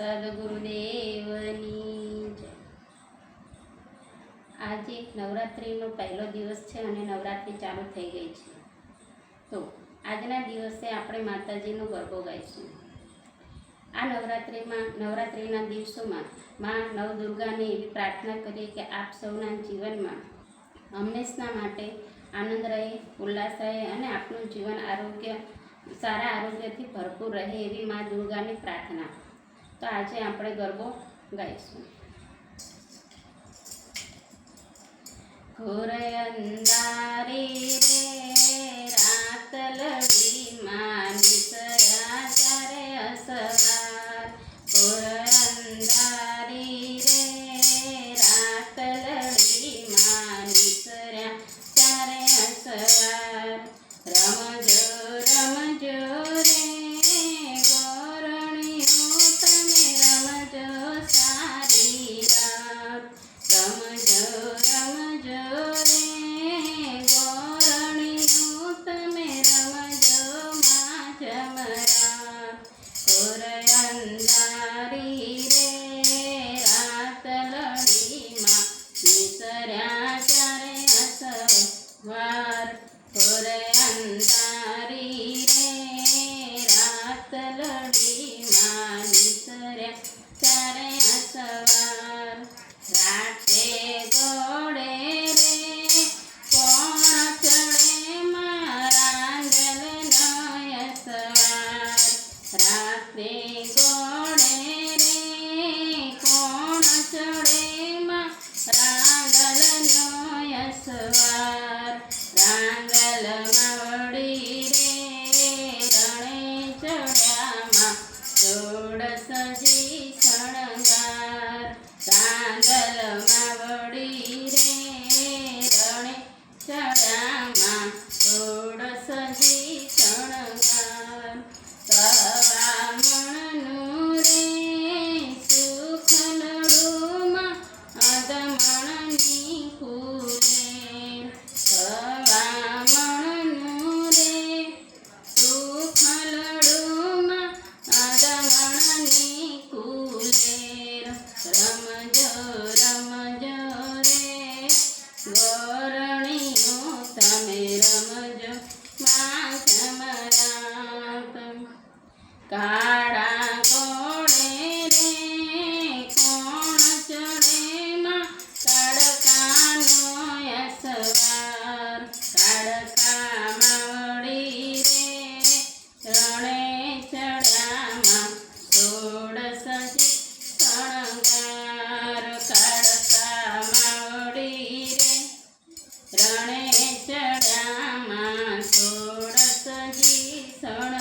સદગુરુદેવની જય. આજે નવરાત્રિનો પહેલો દિવસ છે અને નવરાત્રિ ચાલુ થઈ ગઈ છે. તો આજના દિવસે આપણે માતાજીનો ગરબો ગાઈશું. આ નવરાત્રિમાં, નવરાત્રિના દિવસોમાં માં નવદુર્ગાને એવી પ્રાર્થના કરીએ કે આપ સૌના જીવનમાં હંમેશના માટે આનંદ રહે, ઉલ્લાસ રહે અને આપનું જીવન આરોગ્ય, સારા આરોગ્યથી ભરપૂર રહે એવી મા દુર્ગાની પ્રાર્થના. તો આજે આપણે ગરબો ગાઈશું. ઘોર અંધારી રે રાત લડી માની ઘોર અંધારી સોળસજી રણે ચડામાં સોળસજી શણગાર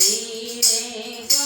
feeding